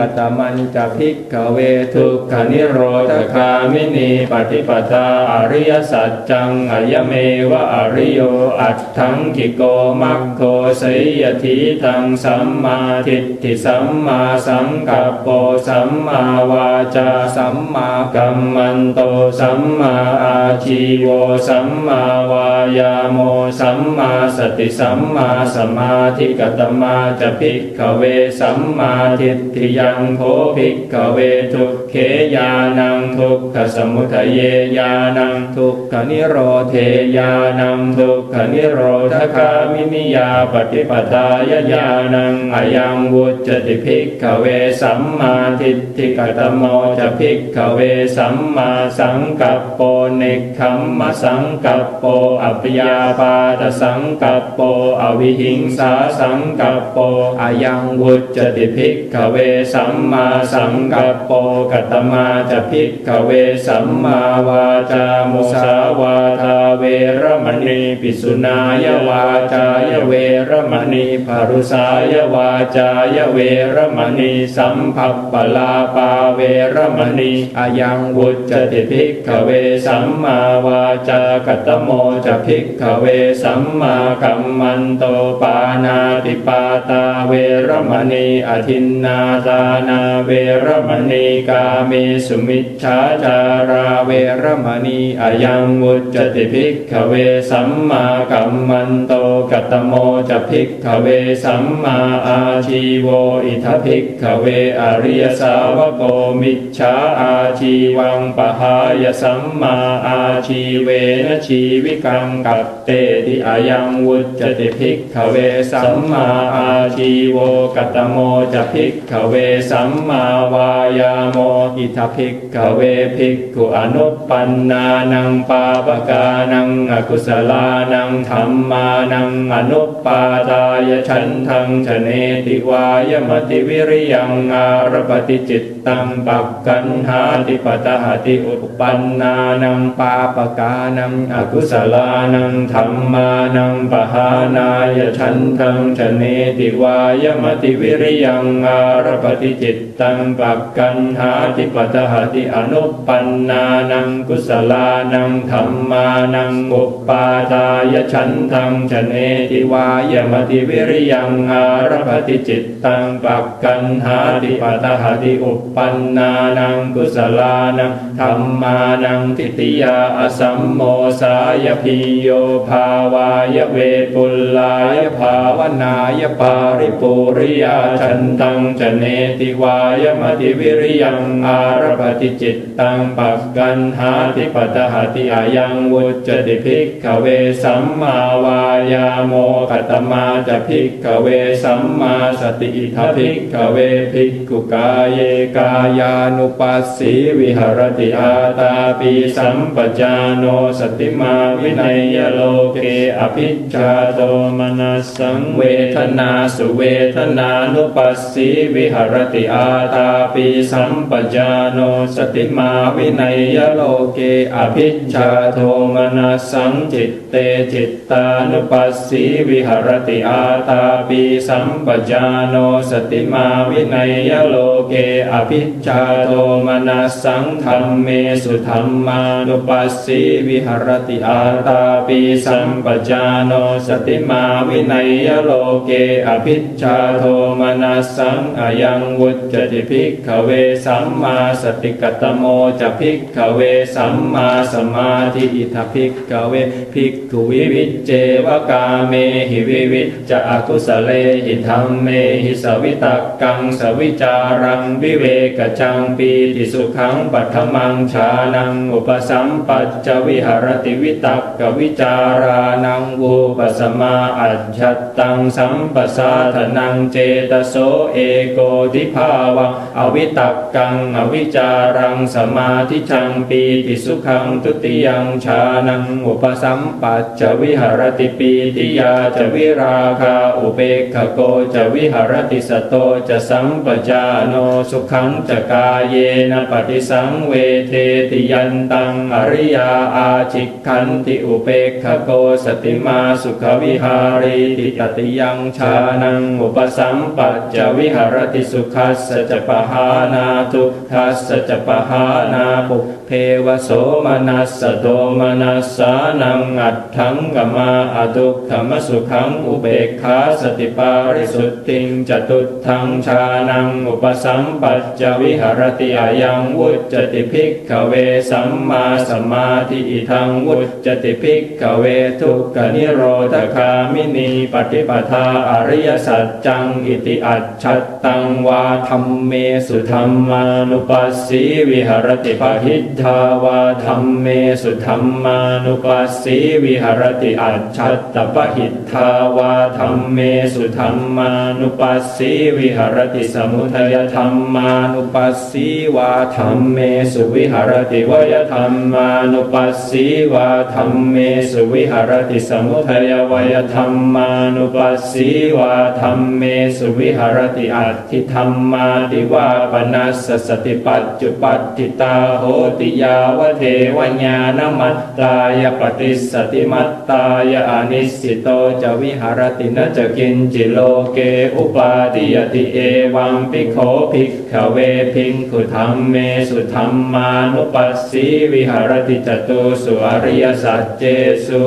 กัตมันจะพิกเวทุกขานิโรธคามินีปฏิปทาอริยสัจจังอายเมวะอริโยอัตถังกิโกมัคโคสยยทีทังสัมมาทิฏฐิสัมมาสังกัปโปสัมมาวาจาสัมมากัมมันโตสัมมาอาชีโวสัมมาวายาโมสัมมาสติสัมมาสมาธิกตมาจะพิกเวสัมมาทิฏฐิยัังโคภิกขเวทุกเขยานังทุกขสมุทเยยานังทุกขนิโรเทยานังทุกขนิโรธคามินิยาปฏิปทายญาณังอายังวุจติภิกขเวสัมมาทิฏฐิกตโมจะภิกขเวสัมมาสังกัปโปเนคขัมมสังกัปโปอัปยาปาตสังกัปโปอวิหิงสาสังกัปโปอายังวุจติภิกขเวสัมมาสังกัปโปกัตมาจะภิกขเวสัมมาวาจาโมสาวาทาเวรมณีปิสุนายาวาจายเวรมณีภารุสายาวาจายเวรมณีสัมภัปปลาปาเวรมณีอายังวุจติภิกขเวสัมมาวาจากตโมจะภิกขเวสัมมากัมมันโตปานาติปาตาเวรมณีอทินนาทานาเวรมณีกาเมสุมิชฌาจาราเวรมณีอายังวุจติภิกขเวสัมมากัมมันโตกัตโมจะภิกขเวสัมมาอาชีโวอิทภิกขเวอริยสาวโกมิจฉาอาชีวังปหายสัมมาอาชีเวนะชีวิกังกัปเตติอายังวุจติภิกขเวสัมมาอาชีโวกัตโมจะภิกขเวสัมมาวายาโมอิทธภิกขเวภิกขุอนุปปันนานังปาปกานังอกุศลานังธรรมานังอนุปปาทายฉันทังชเนติวายมติวิริยังอารปฏิจิตตังปักกันหาติปตหาติอุปปันนานังปาปกานังอกุศลานังธรรมานังปหานายฉันทังชเนติวายมติวิริยังอารปฏิจิตตังปักกันหาติปตหาติอนุปันนานังกุศลานังธรรมานังอุปปาทายฉันทังชเนติวายมติวิริยังอารปฏิจิตตังปักกันหาติปตหาติอุปปันนานังกุศลานังธรรมานังทิติยาอสัมโมสายพิโยภาวายเวปุลลายภาวนายปาริปุริยาชันตังชเนติวายมติวิริยังอารปฏิจิตตังปักกันหาติปตหาติอายังวุจติภิกขเวสัมมาวายาโมกตมาจะภิกขเวสัมมาสติอิทภิกขเวภิกขุกายเยกายานุปัสสีวิหรติอาตาปีสัมปจาโนสติมาวินัยโลเกอภิชาโตมนัสสังเวทนาสุเวทนานุปัสสีวิหรติอาตาปีสัมปจาโนสติมาวินัยโลเกอภิชฌาโทมนัสสังจิตเตจิตตานุปัสสีวิหรติอาตาปีสัมปจาโนสติมาวินัยโลเกอภิชฌาโทมนัสสังธรรมเมสุธรรมานุปัสสีวิหรติอาตาปีสัมปจาโนสติมาวินัยโลเกอภิชฌาโทมนัสสังอายังวุจติภิกขเวสัมมาสติกัตโมจะภิกขเวสัมมาสมาธิอิทภิกขเวภิกขุวิวิจเจวกาเมหิวิวิจจะอกุสเลหิธรรมเมหิสวิตกังสวิจารังวิเวกจังปีติสุขังปัทมังชานังอุปสัมปัจจวิหรติวิตักกวิจารานังวูปสมาอัจฉตังสัมปสาธนังเจตโสเอโกทิภาวังอวิตักกังอวิจารังสมาธิชังปีติสุขังทุติยังชานังอุปสัมปัจจวิหรติปีติยาจวิราคาอุเบกขโกจวิหรติสโตจะสัมปจาโนสุขังจะกาเยนะปฏิสังเวเทติยันตังอริยาอาชิกขันติอุเบกขโกสติมาสุขวิหารีติตติยังชานังอุปสัมปัจจวิหรติสุขัสสะจะปหานาทุกขัสสะจะปหานาปุเพวโสมนัสสะโตมนัสสานังอัตถังกมาอทุกขมสุขังอุเบกขาสติปาริสุทธิงจตุทังชานังอุปสัมปัจจวิหารติอายังวุจติภิกขเวสัมมาสมาธิอิทังวุจติภิกขเวทุกขนิโรธคามินีปฏิปทาอริยสัจจังอิติอัจฉัตตังวาาธรรมเมสุธรรมานุปัสสีวิหรติปหิทธาวาธรรมเมสุธรรมานุปัสสีวิหรติอัจฉัตตปหิทธาวาธรรมเมสุธรรมานุปัสสีวิหรติสมุทัยธรรมานุปัสสีวาธรรมเมสุวิหรติวยธรรมานุปัสสีวาธรรมเมสุวิหรติสมุทัยวยธรรมานุปัสสีวาธรรมเมสุวิหรติอัตถิธรรมมาติวาปนัสสติปัจจุปัตติตาโหติยาวเทวญาณมัตตายปฏิสติมัตตายอนิสิโตจะวิหารตินะจะกินจิโลเกอุปาติยติเอวังปิโคภิกขเวพิงขุธรรมเมสุธรรมานุปัสสีวิหารติจตุสุอริยสัจเจสุ